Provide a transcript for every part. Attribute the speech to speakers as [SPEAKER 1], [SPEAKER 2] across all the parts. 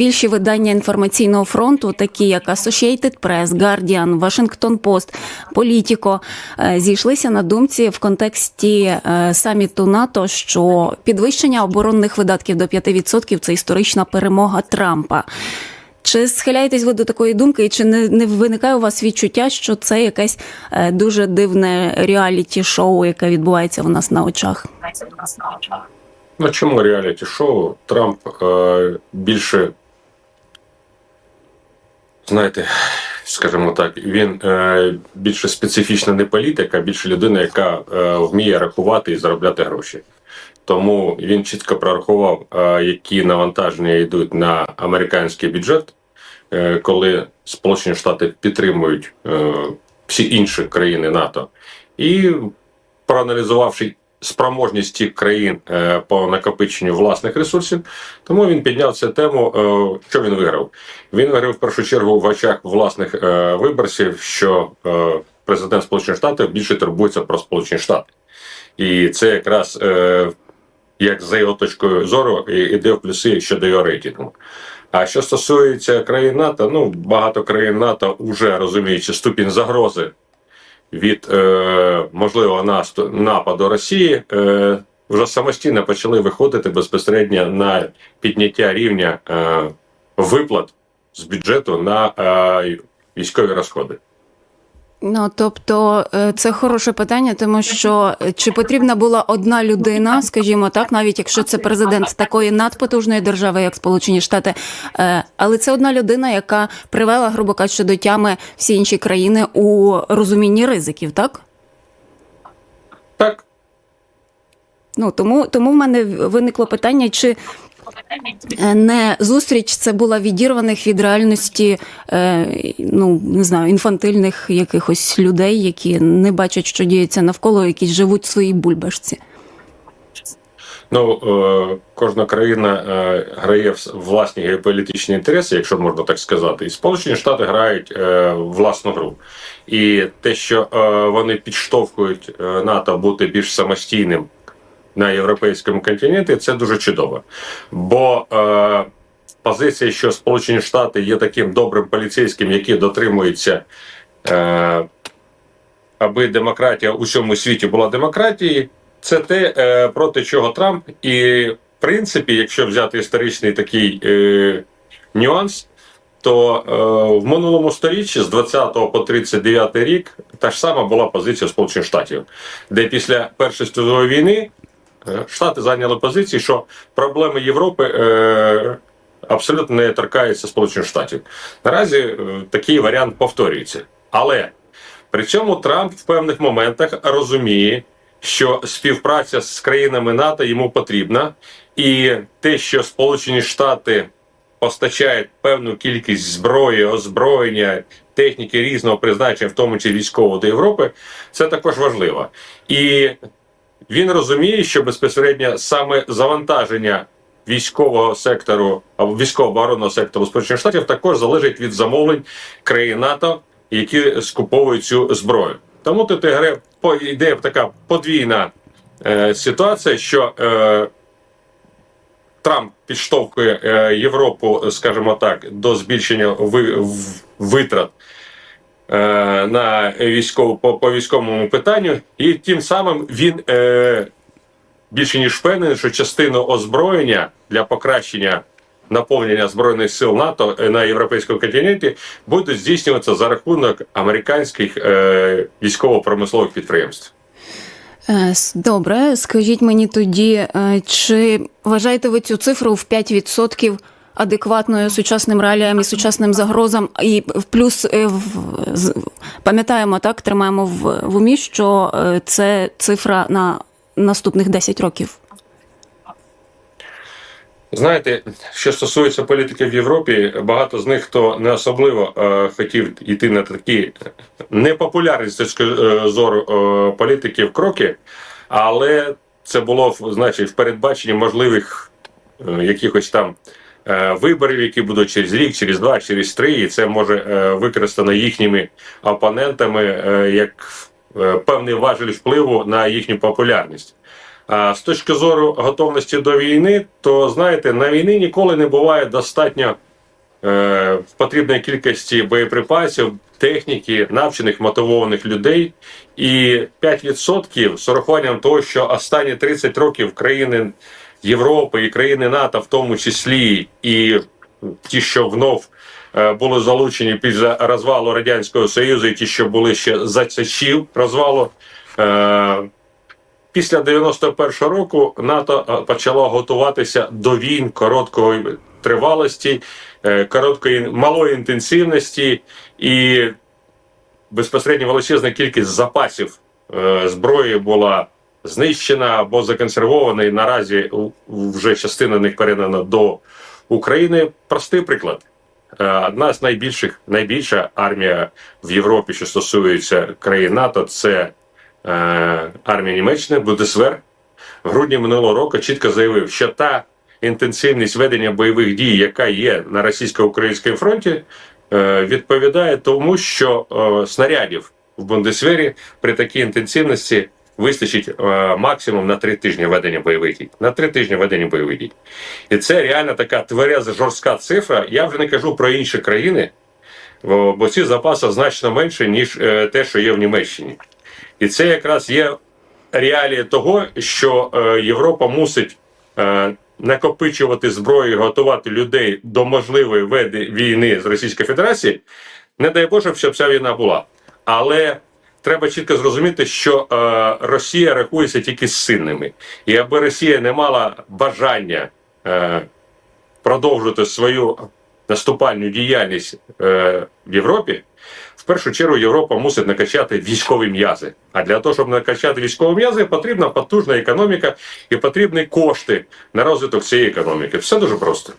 [SPEAKER 1] Більші видання інформаційного фронту, такі як Associated Press, Guardian, Washington Post, Politico, е, зійшлися на думці в контексті е, саміту НАТО, що підвищення оборонних видатків до 5% – це історична перемога Трампа. Чи схиляєтесь ви до такої думки, і чи не, не виникає у вас відчуття, що це якесь е, дуже дивне реаліті-шоу, яке відбувається у нас на очах?
[SPEAKER 2] Ну чому реаліті шоу? Трамп е, більше, знаєте, скажімо так, він е, більше специфічна не політик, а більше людина, яка е, вміє рахувати і заробляти гроші. Тому він чітко прорахував, е, які навантаження йдуть на американський бюджет, коли Сполучені Штати підтримують е, всі інші країни НАТО. І проаналізувавши спроможність цих країн е, по накопиченню власних ресурсів, тому він підняв цю тему. е, Що він виграв? Він виграв в першу чергу в очах власних е, виборців, що е, президент Сполучених Штатів більше турбується про Сполучені Штати. І це якраз е, як за його точкою зору іде в плюси щодо його рейтингу. А що стосується країн НАТО, ну багато країн НАТО вже розуміючи ступінь загрози від е, можливого насту, нападу Росії, е, вже самостійно почали виходити безпосередньо на підняття рівня е, виплат з бюджету на е, військові розходи.
[SPEAKER 1] Ну тобто е, це хороше питання, тому що е, чи потрібна була одна людина, скажімо так, навіть якщо це президент такої надпотужної держави, як Сполучені Штати, е, але це одна людина, яка привела, грубо кажучи, до тями всі інші країни у розумінні ризиків, так?
[SPEAKER 2] Так,
[SPEAKER 1] Ну тому, тому в мене виникло питання, чи не зустріч це була відірваних від реальності, е, ну не знаю, інфантильних якихось людей, які не бачать, що діється навколо, які живуть в своїй бульбашці.
[SPEAKER 2] Ну, е, кожна країна е, грає в власні геополітичні інтереси, якщо можна так сказати. І Сполучені Штати грають е, власну гру. І те, що е, вони підштовхують е, НАТО бути більш самостійним на європейському континенті, це дуже чудово. Бо е, позиція, що Сполучені Штати є таким добрим поліцейським, який дотримується. Е, аби демократія у всьому світі була демократією, це те, е, проти чого Трамп. І в принципі, якщо взяти історичний такий е, нюанс, то е, в минулому сторіччі з 20 по 39 рік та ж сама була позиція Сполучених Штатів, де після Першої світової війни Штати зайняли позицію, що проблеми Європи. Е, Абсолютно не торкаються Сполучених Штатів. Наразі е, такий варіант повторюється. Але при цьому Трамп в певних моментах розуміє, що співпраця з країнами НАТО йому потрібна, і те, що Сполучені Штати постачають певну кількість зброї, озброєння, техніки різного призначення, в тому числі військового до Європи, це також важливо. І він розуміє, що безпосередньо саме завантаження військового сектору або військово-оборонного сектору Сполучених Штатів також залежить від замовлень країн НАТО, які скуповують цю зброю. Тому тут йде така подвійна е, ситуація, що е, Трамп підштовхує е, Європу, скажімо так, до збільшення витрат на військову по, по військовому питанню, і тим самим він е, більше ніж впевнений, що частину озброєння для покращення наповнення збройних сил НАТО е, на європейському континенті будуть здійснюватися за рахунок американських е, військово-промислових підприємств.
[SPEAKER 1] Е, Добре, скажіть мені тоді, е, чи вважаєте ви цю цифру в 5% адекватною сучасним реаліям і сучасним загрозам? І в плюс е, пам'ятаємо так, тримаємо в, в умі, що е, це цифра на наступних 10 років.
[SPEAKER 2] Знаєте, що стосується політики в Європі, багато з них хто не особливо е, хотів йти на такі непопулярні з точки е, зору е, політиків кроки, але це було значить в передбаченні можливих е, якихось там виборів, які будуть через рік, через два, через три, і це може е, використано їхніми опонентами е, як е, певний важель впливу на їхню популярність. А з точки зору готовності до війни, то знаєте, на війні ніколи не буває достатньо е, потрібної кількості боєприпасів, техніки, навчених, мотивованих людей. І 5% з урахуванням того, що останні 30 років країни Європи і країни НАТО, в тому числі, і ті, що внов е, були залучені після розвалу Радянського Союзу, і ті, що були ще за часів розвалу. Е, Після 91-го року НАТО е, почало готуватися до війн короткої тривалості, короткої малої інтенсивності і безпосередньо величезна кількість запасів зброї була знищена або законсервована, і наразі вже частина них передана до України. Простий приклад. Е, Одна з найбільших, найбільша армія в Європі, що стосується країн НАТО, це е, армія Німеччини, Бундесвер. В грудні минулого року чітко заявив, що та інтенсивність ведення бойових дій, яка є на російсько-українському фронті, е, відповідає тому, що е, снарядів в Бундесвері при такій інтенсивності вистачить е, максимум на три тижні ведення бойових дій. На три тижні ведення бойових дій. І це реально така твереза жорстка цифра. Я вже не кажу про інші країни, бо ці запаси значно менше, ніж е, те, що є в Німеччині. І це якраз є реалії того, що е, Європа мусить е, накопичувати зброю, і готувати людей до можливої веди війни з Російською Федерацією. Не дай Боже, щоб ця війна була. Але треба чітко зрозуміти, що е, Росія рахується тільки з сильними. І аби Росія не мала бажання е, продовжувати свою наступальну діяльність е, в Європі, в першу чергу Європа мусить накачати військові м'язи. А для того, щоб накачати військові м'язи, потрібна потужна економіка і потрібні кошти на розвиток цієї економіки. Все дуже просто.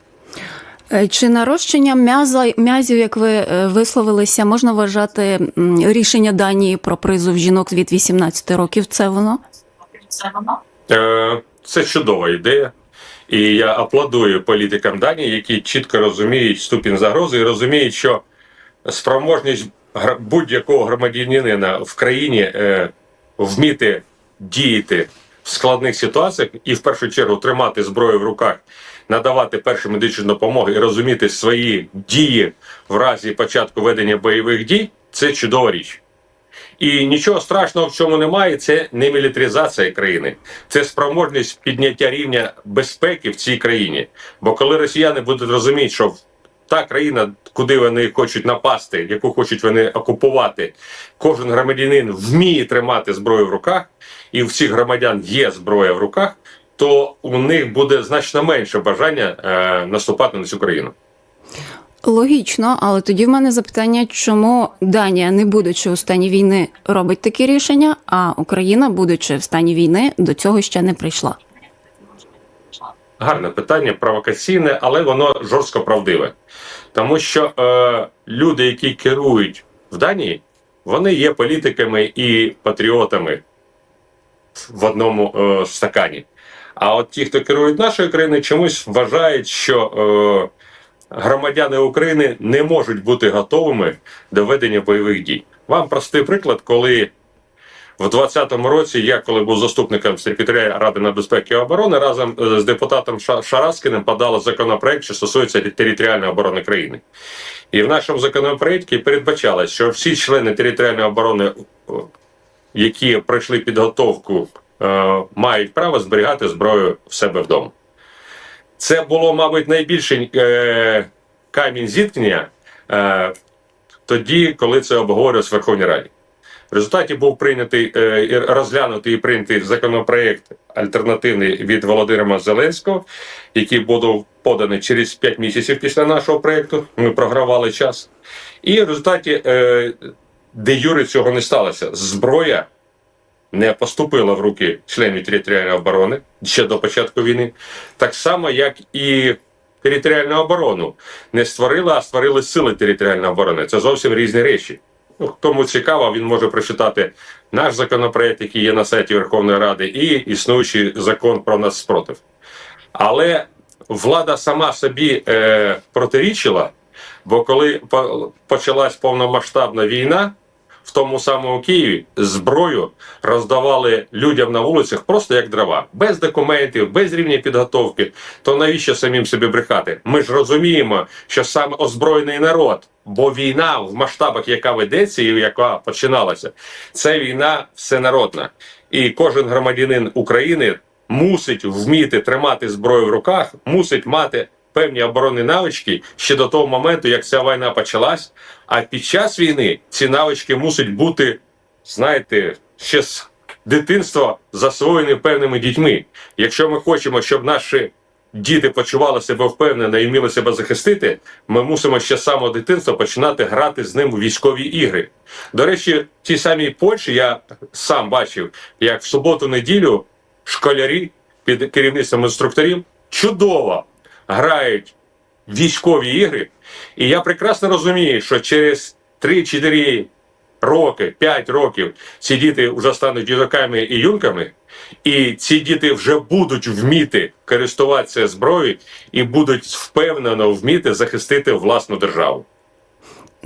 [SPEAKER 1] Е, Чи нарощення м'яза м'язів, як ви е, висловилися, можна вважати рішення Данії про призов жінок від 18 років? Це воно?
[SPEAKER 2] Е, Це чудова ідея. І я аплодую політикам Данії, які чітко розуміють ступінь загрози і розуміють, що спроможність будь-якого громадянина в країні вміти діяти в складних ситуаціях і в першу чергу тримати зброю в руках, надавати першу медичну допомогу і розуміти свої дії в разі початку ведення бойових дій це чудова річ. І нічого страшного в цьому немає. Це не мілітаризація країни, це спроможність підняття рівня безпеки в цій країні. Бо коли росіяни будуть розуміти, що та країна, куди вони хочуть напасти, яку хочуть вони окупувати, кожен громадянин вміє тримати зброю в руках, і у всіх громадян є зброя в руках, то у них буде значно менше бажання е, наступати на цю країну.
[SPEAKER 1] Логічно, але тоді в мене запитання, чому Данія, не будучи у стані війни, робить такі рішення, а Україна, будучи в стані війни, до цього ще не прийшла.
[SPEAKER 2] Гарне питання, провокаційне, але воно жорстко правдиве. Тому що е, люди, які керують в Данії, вони є політиками і патріотами в одному е, стакані. А от ті, хто керують нашою країною, чомусь вважають, що е, громадяни України не можуть бути готовими до ведення бойових дій. Вам простий приклад, коли в 2020 році я, коли був заступником секретаря Ради нацбезпеки і оборони, разом е, з депутатом Ша- Шараскіним подали законопроект, що стосується територіальної оборони країни. І в нашому законопроекті передбачалось, що всі члени територіальної оборони, які пройшли підготовку, мають право зберігати зброю в себе вдома. Це було, мабуть, найбільший е, камінь зіткнення е, тоді, коли це обговорювалося в Верховній Раді. В результаті був прийнятий е, розглянутий і прийнятий законопроект альтернативний від Володимира Зеленського, який буде поданий через 5 місяців після нашого проєкту. Ми програвали час. І в результаті е, де юри цього не сталося. Зброя не поступила в руки членів територіальної оборони ще до початку війни, так само, як і територіальну оборону не створила, а створили сили територіальної оборони. Це зовсім різні речі. Ну, кому цікаво, він може прочитати наш законопроект, який є на сайті Верховної Ради, і існуючий закон про нас спротив. Але влада сама собі е, протирічила, бо коли по- почалась повномасштабна війна, в тому самому Києві зброю роздавали людям на вулицях просто як дрова, без документів, без рівня підготовки. То навіщо самим собі брехати? Ми ж розуміємо, що саме озброєний народ, бо війна в масштабах, яка ведеться і яка починалася, це війна всенародна. І кожен громадянин України мусить вміти тримати зброю в руках, мусить мати певні оборонні навички ще до того моменту, як ця війна почалась. А під час війни ці навички мусять бути, знаєте, ще з дитинства засвоєні певними дітьми. Якщо ми хочемо, щоб наші діти почували себе впевнено і вміли себе захистити, ми мусимо ще з самого дитинства починати грати з ним у військові ігри. До речі, в тій самій Польщі я сам бачив, як в суботу-неділю школярі під керівництвом інструкторів чудово грають військові ігри. І я прекрасно розумію, що через 3-4 роки, 5 років ці діти вже стануть дідоками і юнками, і ці діти вже будуть вміти користуватися зброєю і будуть впевнено вміти захистити власну державу.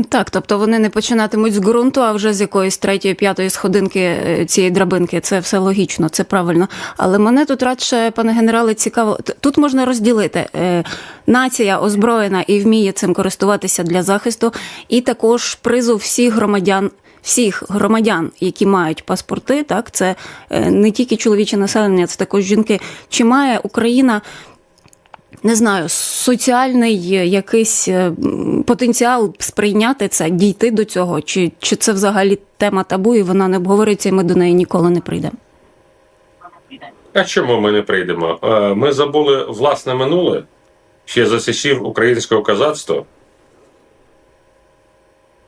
[SPEAKER 1] Так, тобто вони не починатимуть з ґрунту, а вже з якоїсь третьої, п'ятої сходинки е, цієї драбинки. Це все логічно, це правильно. Але мене тут радше, пане генерале, цікаво. Тут можна розділити е, нація озброєна і вміє цим користуватися для захисту, і також призов всіх громадян. Всіх громадян, які мають паспорти, так це е, не тільки чоловіче населення, це також жінки. Чи має Україна не знаю, соціальний е, якийсь е, потенціал сприйняти це, дійти до цього, чи, чи це взагалі тема табу, і вона не обговориться, і ми до неї ніколи не прийдемо.
[SPEAKER 2] А чому ми не прийдемо? Е, Ми забули власне минуле ще за часів українського козацтва.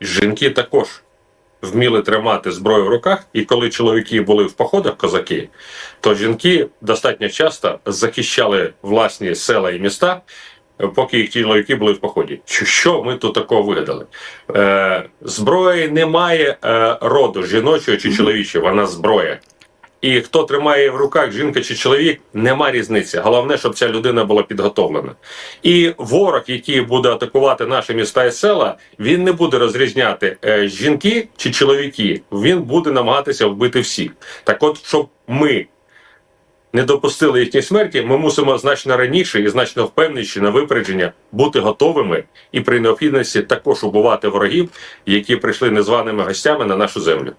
[SPEAKER 2] Жінки також вміли тримати зброю в руках, і коли чоловіки були в походах козаки, то жінки достатньо часто захищали власні села і міста, поки їх чоловіки були в поході. Що- Що ми тут такого вигадали? Е, зброї немає е, роду жіночого чи чоловічого, вона зброя. І хто тримає в руках, жінка чи чоловік, нема різниці. Головне, щоб ця людина була підготовлена. І ворог, який буде атакувати наші міста і села, він не буде розрізняти е, жінки чи чоловіки. Він буде намагатися вбити всіх. Так, от, щоб ми не допустили їхньої смерті, ми мусимо значно раніше і значно впевненіше на випередження бути готовими і при необхідності також убивати ворогів, які прийшли незваними гостями на нашу землю.